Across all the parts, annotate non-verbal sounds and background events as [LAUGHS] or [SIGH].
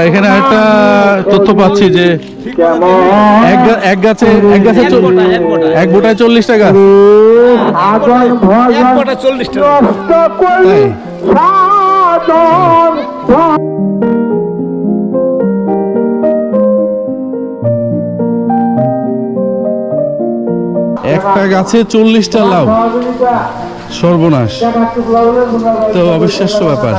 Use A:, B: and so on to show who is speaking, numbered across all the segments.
A: এখানে একটা তথ্য পাচ্ছি যে এক গাছে এক গাছে এক বোটায় চল্লিশ টাকা তাই? একটা গাছে চল্লিশটা লাউ। সর্বনাশ। তো অবিশ্বাস্য ব্যাপার।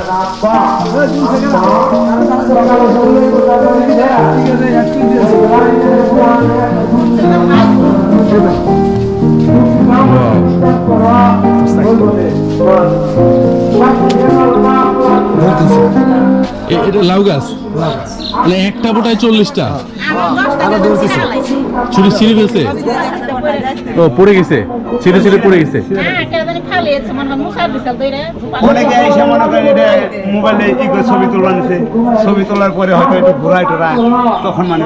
A: এটা লাউ গাছ? মানে একটা বোটায় চল্লিশটা। চুরি ছিঁড়ে ফেলছে? ও পড়ে গেছে। ছিঁড়ে ছিঁড়ে পড়ে গেছে।
B: অনেকে এসে মনে করেন এটা মোবাইলে ই করে ছবি তোলা নিছে ছবি তোলার পরে হয়তো একটু ঘোরায় টোরায় তখন মানে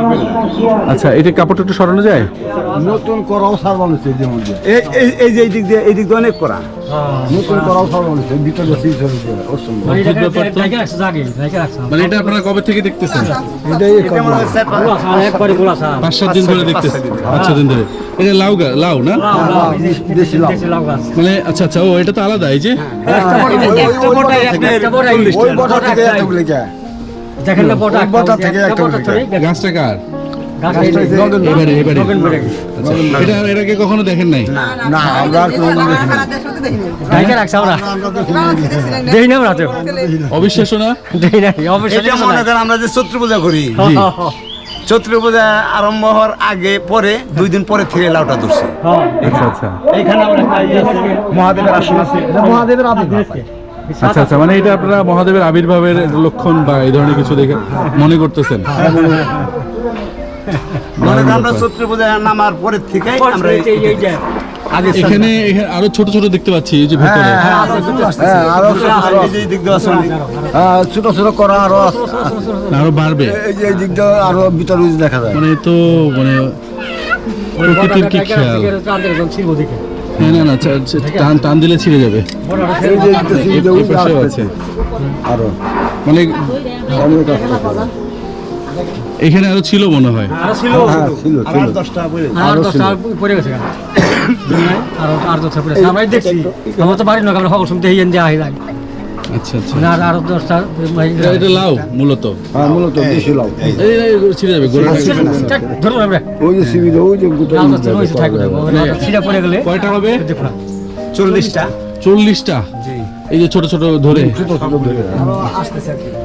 A: আচ্ছা এটা কাপড়টা একটু সরানো যায়?
C: নতুন করাও সার বানাচ্ছে যে মধ্যে।
B: এই এই- এই যে এই দিক দিয়ে এই দিক দিয়ে অনেক করা।
C: নতুন করাও সার বানাচ্ছে ভিতরে সিট হয়েছে অসম্ভব।
A: তো। মানে এটা আপনারা কবে থেকে দেখতেছেন?
C: এটাই
B: এটা মনে পাঁচ-
A: পাঁচ সাত দিন ধরে দেখতেছেন? পাঁচ সাত দিন ধরে। এটা লাউ গা লাউ না? মানে আচ্ছা আচ্ছা ও এটা তো আলাদা এই যে?
C: ওই বটা থেকে একটা
A: গাছটা কার? এবারে এবারে আচ্ছা। এটা এর আগে কখনো দেখেন নাই?
C: না আমরা আর কোনো দেখিনি।
D: রাখছে আমরা।
C: আমরা
D: না আমরা
A: অবিশ্বাস্য না?
D: দেই না। অবশ্যই
B: মনে করেন আমরা যে চৈত্র পূজা করি। চৈত্র পূজা আরম্ভ হওয়ার আগে পরে দুই দিন পরে থেকে লাউটা ধরছে।
A: আচ্ছা আচ্ছা।
B: এখানে আমরা একটা ইয়ে মহাদেবের আসন আছে।
C: মহাদেবের
A: আচ্ছা আচ্ছা। মানে এটা আপনারা মহাদেবের আবির্ভাবের লক্ষণ বা এই ধরনের কিছু দেখে মনে করতেছেন?
B: মনে আমরা চৈত্র পূজা নামার পরের থেকে আমরা
A: এখানে এখানে আরও ছোট ছোট দেখতে পাচ্ছি এই যে ভেতরে
C: হ্যাঁ। হ্যাঁ, ছোট ছোট করা আরও
A: আরও বাড়বে
C: এই দিক দিয়ে আরও ভিতরে দেখা যায়
A: মানে তো মানে প্রকৃতির কি খেয়াল হ্যাঁ না না টান টান দিলে ছিঁড়ে যাবে
C: আরও
A: মানে। এখানে আরও ছিল মনে হয়।
C: হ্যাঁ ছিল ছিল।
B: আবার দশটা বলে
D: আর দশটা পড়ে গেছে আর আর দশটা পড়ে গেছে। আমরা দেখছি। আমরা তো বাড়ি না আমরা খবর শুনতে হিয়েন দেওয়া হয় নাই।
A: আচ্ছা আচ্ছা।
D: মানে আর আর দশটা
A: এটা- এটা লাউ মূলত।
C: হ্যাঁ মূলত দেশি লাউ।
A: এই এই ছিঁড়ে যাবে গোড়া।
D: ধরুন আমরা।
C: ওই যে সিবি ওই যে গোটা
D: ঠাকুর সিরা পড়ে গেলে
A: কয়টা হবে?
B: চল্লিশটা।
A: চল্লিশটা? এই যে ছোট ছোট ধরে।
C: ধরে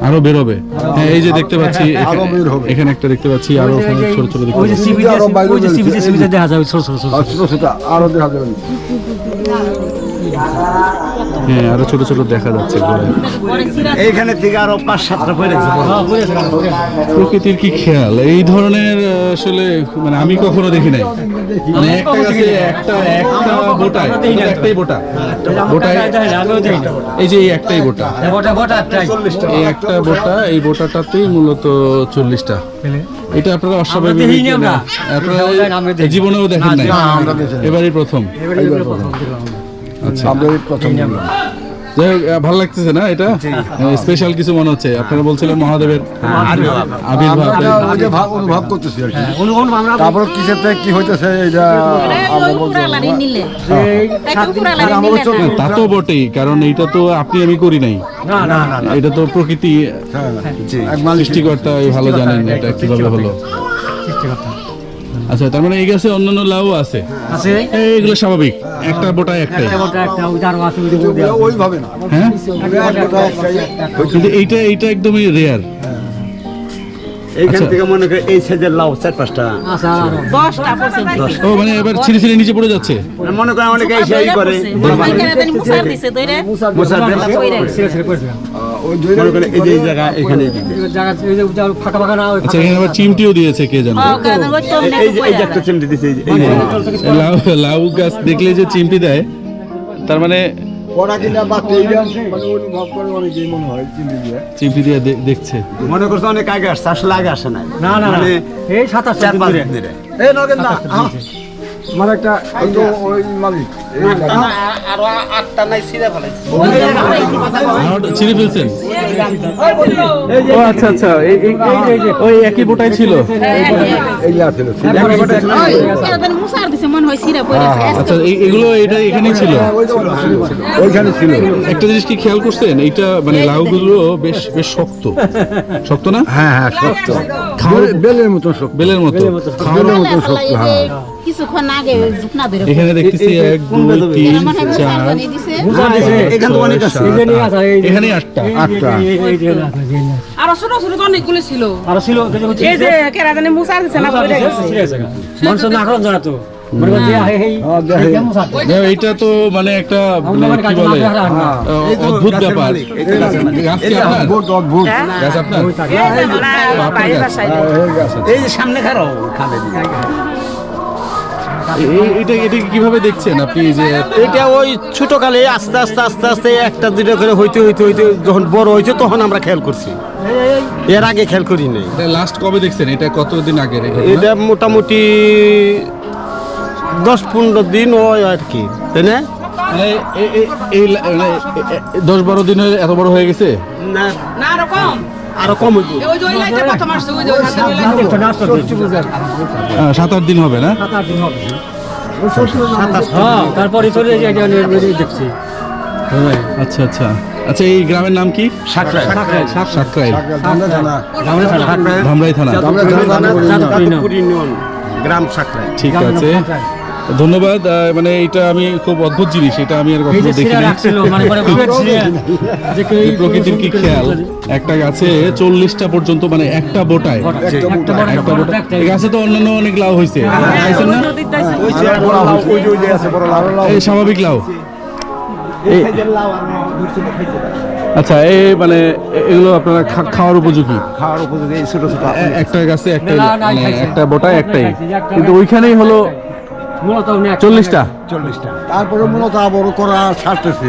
A: আরও বেরোবে। হ্যাঁ এই যে দেখতে পাচ্ছি
C: আরও
A: এখানে-
C: বের হবে।
A: এখানে একটা দেখতে পাচ্ছি আরও ছোট ছোট দেখতে
D: ওই যে
A: পাচ্ছি।
D: আরও দেখা যায় ছোট ছোট ছোট
C: ছোট ছোট আরও দেখা যাবে।
A: হ্যাঁ আরও ছোট ছোট দেখা যাচ্ছে গোড়ায়।
B: এইখানে থেকে আরও পাঁচ সাতটা পড়ে গেছে।
D: পড়ে গেছে পড়ে গেছে
A: প্রকৃতির কি খেয়াল? এই ধরনের আসলে মানে আমি কখনো দেখি নাই। মানে একটা গাছে একটা একটা বোটায় একটাই বোটা। বোটায় এই যে এই একটাই বোটা। এই একটা বোটা এই বোটাটাতেই মূলত চল্লিশটা। এটা আপনারা অস্বাভাবিক
D: আমরা
A: আপনারা জীবনেও দেখেন নাই। এবারই প্রথম।
C: আমরা প্রথম
A: যাই ভালো লাগতেছে না এটা? স্পেশাল কিছু মনে হচ্ছে? আপনারা বলছিলেন মহাদেবের আবির্ভাব।
C: আমরা ওই যে ভাব অনুভব করতেছি আর কি। তারপর কি হইতেছে এটা।
A: হ্যাঁ, তা তো বটেই কারণ এইটা তো আপনি আমি করি নাই।
D: না না না
A: এটা তো প্রকৃতি
C: হ্যাঁ,
A: সৃষ্টিকর্তা ভালো জানেন এটা কীভাবে হলো।
D: সৃষ্টি কথা
A: আচ্ছা তার মানে এই গাছে অন্যান্য লাউ আছে?
D: আছে?
A: এইগুলো স্বাভাবিক একটা একটাই।
D: একটা বটা একটা
C: ওইভাবে না।
A: হ্যাঁ? কিন্তু এইটা এইটা একদমই রেয়ার
B: এইখান
A: আচ্ছা।
B: থেকে মনে করে এই সাইজের লাউ চার পাঁচটা।
D: আচ্ছা
A: ও মানে এবার ছিঁড়ে ছিঁড়ে নিচে পড়ে যাচ্ছে?
B: মনে করেন অনেকে এসে করে। মনে করেন এই যে এই জায়গা এখানে
D: ফাঁকা ফাঁকা না
A: আচ্ছা এখানে আবার চিমটিও দিয়েছে কে জানে?
B: এই যে এই যে একটা চিমটি দিছে এই যে-
A: লাউ লাউ গাছ দেখলে যে চিমটি দেয় তার মানে
C: ওরা কিনা বা মানে অনুভব করে অনেকেই মনে হয় চিনি দিয়ে।
A: চিমটি দিয়ে দেখছে।
B: মনে করছে অনেক আগে আসছে আসলে আগে আসে
D: না না না।
B: মানে
D: এই সাতাশ
B: চার পাঁচ দিন
C: এই নগেন না আমার একটা ওই মালিক।
B: আরও আটটা নাই সিরা ফেলাইছে
A: ছিঁড়ে ফেলছেন ও আচ্ছা আচ্ছা ওই একই বোটাই ছিল। আচ্ছা এই- এগুলো এটা এখানেই ছিল?
C: ওইখানে ছিল।
A: একটা জিনিস কি খেয়াল করছেন? এইটা মানে লাউগুলো বেশ বেশ শক্ত। শক্ত না?
C: হ্যাঁ হ্যাঁ
A: খাওয়ার-
C: বেলের মতো শক্ত।
A: বেলের মতো। খাওয়ার
C: বেলের মতো শক্ত হ্যাঁ।
E: কিছুক্ষণ আগে
A: এখানে দেখতেছি এক দুই তিন
E: মানে
A: চার
B: এখান
A: আটটা
C: আটটা।
F: আরও ছোট ছোট তো অনেকগুলো ছিল
D: আরও ছিল এই যে হচ্ছে-
F: এই যে কেরা জানে মুসার দিছে না পড়ে গেছে
D: ছিঁড়ে গেছে গা। মানুষের না আক্রমণ জানা তো মনে
C: হ্যাঁ,
A: তো মানে একটা মানে কি বলে অদ্ভুত ব্যাপার
B: এই যে সামনে খারাপ
A: এইটা এটা কীভাবে দেখছেন আপনি যে
G: এটা ওই ছোটকালে আস্তে আস্তে আস্তে আস্তে একটা দুটো করে হইতে হইতে হইতে যখন বড় হয়েছে তখন আমরা খেয়াল করছি। এর আগে খেয়াল করি নাই।
A: লাস্ট কবে দেখছেন? এটা কতদিন এই
G: এটা মোটামুটি দশ পনেরো দিন হয় আর কি তাই না?
A: মানে এই মানে দশ বারো দিনে এত বড় হয়ে গেছে?
G: না।
F: না আরও কম
G: আরও কম হইব।
A: সাত আট দিন হবে না?
D: সাত আট দিন হবে। হ্যাঁ, তারপরে চলে দেখছি। হ্যাঁ।
A: আচ্ছা আচ্ছা। আচ্ছা এই গ্রামের নাম কি। ধামরাই থানা।
G: গ্রাম সাকরায়
A: ঠিক আছে। ধন্যবাদ মানে এটা আমি খুব অদ্ভুত জিনিস এটা আমি আর কখনো দেখিনি।
D: মানে [LAUGHS]
A: প্রকৃতির কি খেয়াল? একটা গাছে চল্লিশটা পর্যন্ত মানে একটা বোটায়
D: একটা বড়,
A: একটা
D: বড়,
A: বোটা
D: একটা
A: এই গাছে তো অন্যান্য অনেক লাউ হয়েছে না?
C: ওই যে বড় লাউ, ওই যে ওই যে আছে বড় লাউ লাউ।
A: এই স্বাভাবিক লাউ। আচ্ছা এই মানে এগুলো আপনারা খা- খাওয়ার উপযোগী?
B: খাওয়ার উপযোগী ছোট ছোট
A: একটা গাছে
D: না,
A: মানে। একটা বোটায় একটাই। কিন্তু ওইখানেই হলো
D: মূলত উনি
A: চল্লিশটা।
B: চল্লিশটা।
C: তারপরে মূলত আবার করা ছাড়তেছে।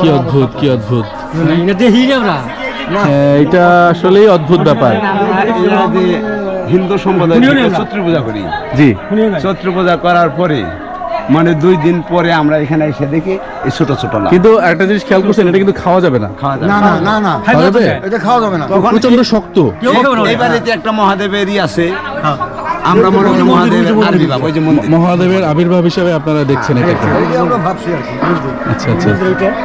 A: কি অদ্ভুত কি অদ্ভুত
D: এটা দেখি আমরা।
A: হ্যাঁ, এটা আসলেই অদ্ভুত ব্যাপার।
B: হিন্দু সম্প্রদায় পূজা করি।
A: জি।
B: ছত্র পূজা করার পরে মানে দুই দিন পরে আমরা এখানে এসে দেখি এই ছোট ছোট লাউ।
A: কিন্তু একটা জিনিস খেয়াল করছেন এটা কিন্তু খাওয়া যাবে না।
B: খাওয়া
C: না না না না।
A: খাওয়া যাবে?
C: এটা খাওয়া যাবে না।
A: প্রচণ্ড শক্ত।
B: এই বাড়িতে একটা মহাদেবেরই আছে আমরা মনে করি মহাদেবের আবির্ভাব ওই যে
A: মহাদেবের আবির্ভাব হিসাবে আপনারা দেখছেন এটাকে।
C: আমরা ভাবছি আর কি
A: আচ্ছা আচ্ছা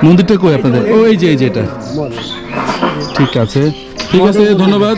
A: মন্দিরটা কই আপনাদের? ওই যে এই যে এটা। ঠিক আছে। ঠিক আছে ধন্যবাদ।